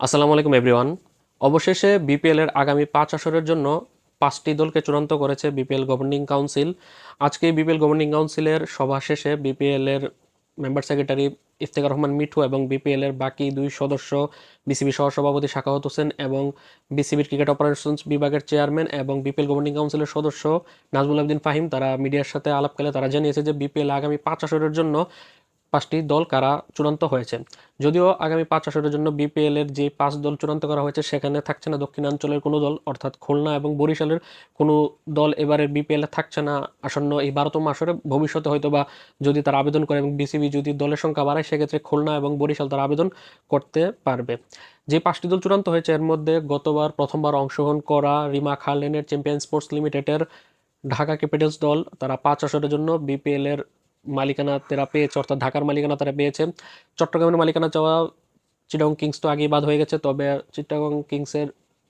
আসসালামু আলাইকুম এভরিওয়ান অবশেষে বিপিএল এর আগামী পাঁচ আসরের জন্য পাঁচটি দলকে চূড়ান্ত করেছে বিপিএল গভর্নিং কাউন্সিল আজকে বিপিএল গভর্নিং কাউন্সিলের সভা শেষে বিপিএল এর মেম্বার সেক্রেটারি ইফতেখার রহমান মিঠু এবং বিপিএল এর বাকি দুই সদস্য বিসিবি সহসভাপতি শাখাওয়াত হোসেন এবং বিসিবির ক্রিকেট অপারেশনস বিভাগের চেয়ারম্যান এবং বিপিএল গভর্নিং কাউন্সিলের সদস্য নাজমুল আবদিন ফাহিম, তারা মিডিয়ার সাথে আলাপকালে তারা জানিয়েছে যে বিপিএল আগামী পাঁচ আসরের জন্য পাঁচটি দল কারা চূড়ান্ত হয়েছে। যদিও আগামী পাঁচ আসরের জন্য বিপিএল এর যে পাঁচ দল চূড়ান্ত করা হয়েছে, সেখানে থাকছে না দক্ষিণাঞ্চলের কোনো দল, অর্থাৎ খুলনা এবং বরিশালের কোনো দল এবারে বিপিএল থাকছে না আসন্ন এই বারোতম আসরে। ভবিষ্যতে হয়তো বা যদি তারা আবেদন করে এবং বিসিবি যদি দলের সংখ্যা বাড়ায়, সেক্ষেত্রে খুলনা এবং বরিশাল তারা আবেদন করতে পারবে। যে পাঁচটি দল চূড়ান্ত হয়েছে, এর মধ্যে গতবার প্রথমবার অংশগ্রহণ করা রিমা খালেনের চ্যাম্পিয়ন স্পোর্টস লিমিটেডের ঢাকা ক্যাপিটালস দল, তারা পাঁচ আসরের জন্য বিপিএল এর মালিকানা তারা পেয়েছে, অর্থাৎ ঢাকার মালিকানা তারা পেয়েছে। চট্টগ্রামের মালিকানা চাওয়া চিটাগং কিংস তো আগেই বাদ হয়ে গেছে, তবে চিটাগং কিংসের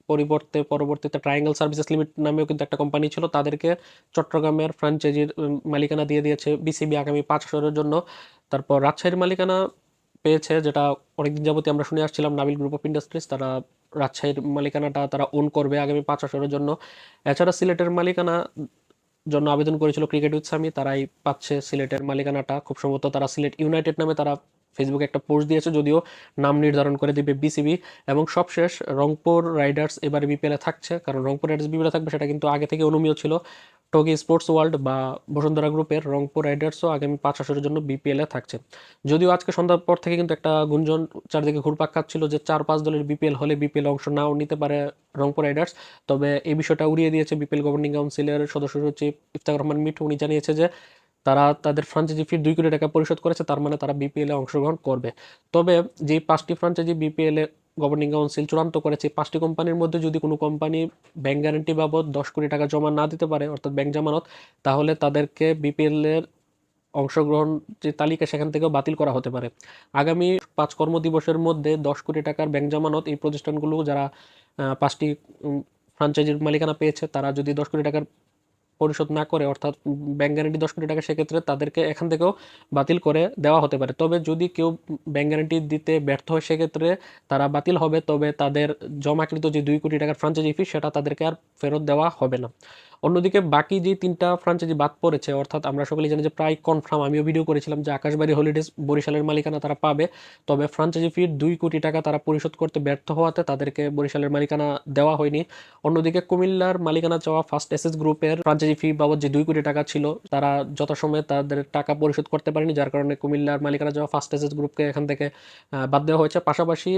পরিবর্তে পরবর্তীতে ট্রায়াঙ্গেল সার্ভিসেস লিমিটেড নামেও কিন্তু একটা কোম্পানি ছিল, তাদেরকে চট্টগ্রামের ফ্র্যাঞ্চাইজির মালিকানা দিয়ে দিয়েছে বিসিবি আগামী পাঁচ বছরের জন্য। তারপর রাজশাহীর মালিকানা পেয়েছে, যেটা অনেকদিন যাবতীয় আমরা শুনে আসছিলাম নাবিল গ্রুপ অফ ইন্ডাস্ট্রিজ তারা রাজশাহীর মালিকানাটা তারা ওন করবে আগামী পাঁচ বছরের জন্য। এছাড়া সিলেটের মালিকানা জন্য আবেদন করেছিল ক্রিকেট উইথ সামি তারাই পাচ্ছে সিলেটের মালিকানাটা। খুব সম্ভবত তারা সিলেট ইউনাইটেড নামে তারা ফেসবুকে একটা পোস্ট দিয়েছে, যদিও নাম নির্ধারণ করে দিবে বিসিবি। এবং সবশেষ রংপুর রাইডার্স এবার বিপিএলে থাকছে, কারণ রংপুর রাইডার্স বিপিএলে থাকবে সেটা কিন্তু আগে থেকে অনুমীয় ছিল। টগি স্পোর্টস ওয়ার্ল্ড বা বসুন্ধরা গ্রুপের রংপুর রাইডার্সও আগামী পাঁচ আসরের জন্য বিপিএলে থাকছে। যদিও আজকে সন্ধ্যার পর থেকে কিন্তু একটা গুঞ্জন চারদিকে ঘুরপাক খাচ্ছিল যে চার পাঁচ দলের বিপিএল হলে বিপিএল অংশ নাও নিতে পারে রংপুর রাইডার্স। তবে এই বিষয়টা উড়িয়ে দিয়েছে বিপিএল গভর্নিং কাউন্সিলের সদস্য সচিব ইফতার রহমান মিঠু। উনি জানিয়েছে যে তারা তাদের ফ্রাঞ্চাইজি ফি দুই কোটি টাকা পরিশোধ করেছে, তার মানে তারা বিপিএলে অংশগ্রহণ করবে। তবে যে পাঁচটি ফ্রাঞ্চাইজি বিপিএল গভর্নিং কাউন্সিল চূড়ান্ত করেছে। পাঁচটি কোম্পানির মধ্যে যদি কোনো কোম্পানি ব্যাংক গ্যারান্টি বাবদ দশ কোটি টাকা জমা না দিতে পারে, অর্থাৎ ব্যাংক জামানত, তাহলে তাদেরকে বিপিএল এর অংশগ্রহণ যে তালিকা সেখান থেকেও বাতিল করা হতে পারে। আগামী পাঁচ কর্মদিবসের মধ্যে দশ কোটি টাকার ব্যাংক জামানত এই প্রতিষ্ঠানগুলো যারা পাঁচটি ফ্রাঞ্চাইজির মালিকানা পেয়েছে, তারা যদি দশ কোটি টাকার পরিশোধ না করে, অর্থাৎ ব্যাংক গ্যারান্টি দশ কোটি টাকা সেক্ষেত্রে তাদেরকে এখান থেকেও বাতিল করে দেওয়া হতে পারে। তবে যদি কেউ ব্যাংক গ্যারান্টি দিতে ব্যর্থ হয়, সেক্ষেত্রে তারা বাতিল হবে। তবে তাদের জমাকৃত যে দুই কোটি টাকার ফ্রাঞ্চাইজি ফি সেটা তাদেরকে আর ফেরত দেওয়া হবে না। অন্যদিকে বাকি যে তিনটা ফ্রাঞ্চাইজি বাদ পড়েছে, অর্থাৎ আমরা সকলেই জানি যে প্রায় কনফার্ম আমিও ভিডিও করেছিলাম যে আকাশবাড়ি হলিডেজ বরিশালের মালিকানা তারা পাবে। তবে ফ্রাঞ্চাইজি ফির দুই কোটি টাকা তারা পরিশোধ করতে ব্যর্থ হওয়াতে তাদেরকে বরিশালের মালিকানা দেওয়া হয়নি। অন্যদিকে কুমিল্লার মালিকানা চাওয়া ফার্স্ট এসএস গ্রুপের ফ্রাঞ্চাইজি ফি বাবদ যে দুই কোটি টাকা ছিল, তারা যথাসময়ে তাদের টাকা পরিশোধ করতে পারেনি, যার কারণে কুমিল্লার মালিকানা যাওয়া ফার্স্ট এসএস গ্রুপকে এখান থেকে বাদ দেওয়া হয়েছে। পাশাপাশি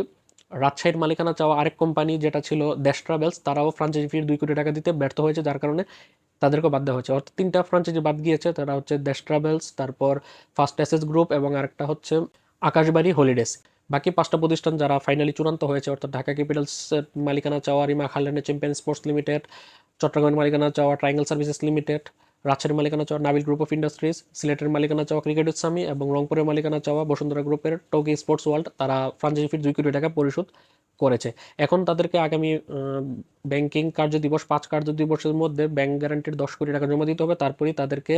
রাজশাহীর মালিকানা চাওয়া আরেক কোম্পানি যেটা ছিল দেশ ট্রাভেলস তারাও ফ্রাঞ্চাইজি ফির দুই কোটি টাকা দিতে ব্যর্থ হয়েছে, যার কারণে তাদেরকেও বাদ দেওয়া হয়েছে। অর্থাৎ তিনটা ফ্রাঞ্চাইজি বাদ গিয়েছে, তারা হচ্ছে দেশ ট্রাভেলস তারপর ফার্স্ট এসএস গ্রুপ এবং আরেকটা হচ্ছে আকাশবাড়ি হলিডেজ বাকি পাঁচটা প্রতিষ্ঠান যারা ফাইনালি চূড়ান্ত হয়েছে, অর্থাৎ ঢাকা ক্যাপিটালসের মালিকানা চাওয়া রিমা খালেনের চ্যাম্পিয়ন স্পোর্টস লিমিটেড চট্টগ্রামের মালিকানা চাওয়া ট্রায়াঙ্গেল সার্ভিসেস লিমিটেড রাজশাহীর মালিকানা চাওয়া নাবিল গ্রুপ অফ ইন্ডাস্ট্রিজ সিলেটের মালিকানা চাওয়া ক্রিকেট ইসলামী এবং রংপুরের মালিকানা চাওয়া বসুন্ধরা গ্রুপের টোকি স্পোর্টস ওয়ার্ল্ড তারা ফ্রাঞ্চাইজি ফির দুই কোটি টাকা পরিশোধ করেছে। এখন তাদেরকে আগামী ব্যাংকিং কার্য দিবস, পাঁচ কার্য দিবসের মধ্যে ব্যাংক গ্যারান্টির দশ কোটি টাকা জমা দিতে হবে। তারপরেই তাদেরকে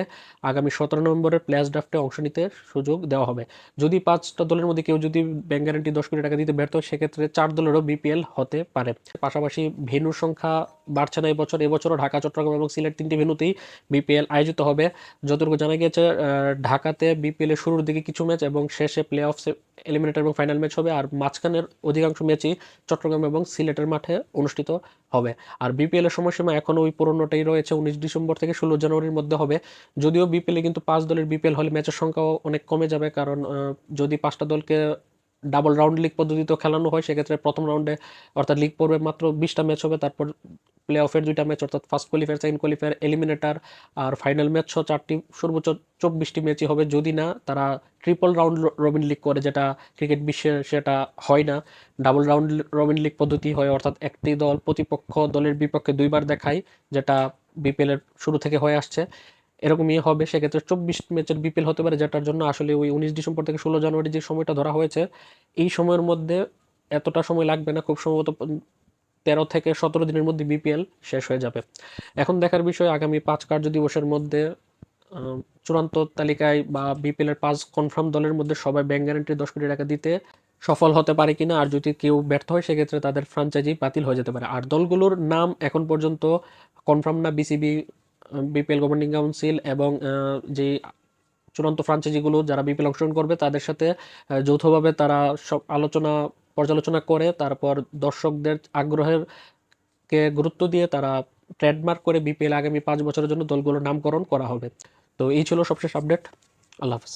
আগামী সতেরো নভেম্বরের প্লেয়ার্স ড্রাফটে অংশ নিতে সুযোগ দেওয়া হবে। যদি পাঁচটা দলের মধ্যে কেউ যদি ব্যাংক গ্যারান্টি দশ কোটি টাকা দিতে ব্যর্থ হয়, সেক্ষেত্রে চার দলেরও বিপিএল হতে পারে। পাশাপাশি ভেন্যুর সংখ্যা বাড়ছে না এবছর এবছরও ঢাকা, চট্টগ্রাম এবং সিলেট তিনটি ভেন্যুতেই বিপিএল আয়োজিত হবে। যতটুকু জানা গিয়েছে ঢাকাতে বিপিএল এর শুরুর দিকে কিছু ম্যাচ এবং শেষে প্লে অফ এলিমিনেটর এবং ফাইনাল ম্যাচ হবে। আর মাঝখানের অধিকাংশ ম্যাচই চট্টগ্রাম এবং সিলেটের মাঠে অনুষ্ঠিত হবে। আর বিপিএল এর সময়সীমা এখনও ওই পুরনোটাই রয়েছে, উনিশ ডিসেম্বর থেকে ষোলো জানুয়ারির মধ্যে হবে। যদিও বিপিএল কিন্তু পাঁচ দলের বিপিএল হলে ম্যাচের সংখ্যাও অনেক কমে যাবে, কারণ যদি পাঁচটা দলকে ডাবল রাউন্ড লিগ পদ্ধতিতেও খেলানো হয়, সেক্ষেত্রে প্রথম রাউন্ডে অর্থাৎ লিগ পর্বে মাত্র বিশটা ম্যাচ হবে, তারপর প্লে অফের দুইটা ম্যাচ অর্থাৎ first qualifier second qualifier eliminator আর ফাইনাল ম্যাচ সহ চারটি, সর্বোচ্চ চব্বিশটি ম্যাচই হবে। যদি না, তারা ট্রিপল রাউন্ড রবিন লিগ করে, যেটা ক্রিকেট বিশ্বে সেটা হয় না। ডাবল রাউন্ড রবিন লিগ পদ্ধতি হয়, অর্থাৎ একটি দল প্রতিপক্ষ দলের বিপক্ষে দুইবার দেখায়, যেটা বিপিএলের শুরু থেকে হয়ে আসছে। এরকমই হবে, সেক্ষেত্রে চব্বিশ ম্যাচের বিপিএল হতে পারে, যেটার জন্য আসলে ওই উনিশ ডিসেম্বর থেকে ষোলো জানুয়ারি যে সময়টা ধরা হয়েছে, এই সময়ের মধ্যে এতটা সময় লাগবে না, খুব সম্ভবত তেরো থেকে সতেরো দিনের মধ্যে বিপিএল শেষ হয়ে যাবে। এখন দেখার বিষয়, আগামী পাঁচ কার্য দিবসের মধ্যে চূড়ান্ত তালিকায় বা বিপিএল এর পাঁচ কনফার্ম দলের মধ্যে সবাই ব্যাংক গ্যারান্টি দশ কোটি টাকা দিতে সফল হতে পারে কিনা, আর যদি কেউ ব্যর্থ হয়, সেক্ষেত্রে তাদের ফ্রাঞ্চাইজি বাতিল হয়ে যেতে পারে। আর দলগুলোর নাম এখন পর্যন্ত কনফার্ম না বিসিবি বিপিএল গভর্নিং কাউন্সিল এবং যে চূড়ান্ত ফ্রাঞ্চাইজিগুলো যারা বিপিএল অংশগ্রহণ করবে, তাদের সাথে যৌথভাবে তারা সব আলোচনা, পর্যালোচনা করে, তারপর দর্শকদের আগ্রহের কে গুরুত্ব দিয়ে তারা ট্রেডমার্ক করে বিপিএল আগামী পাঁচ বছরের জন্য দলগুলোর নামকরণ করা হবে। তো এই ছিল সবশেষ আপডেট আল্লাহ হাফিজ।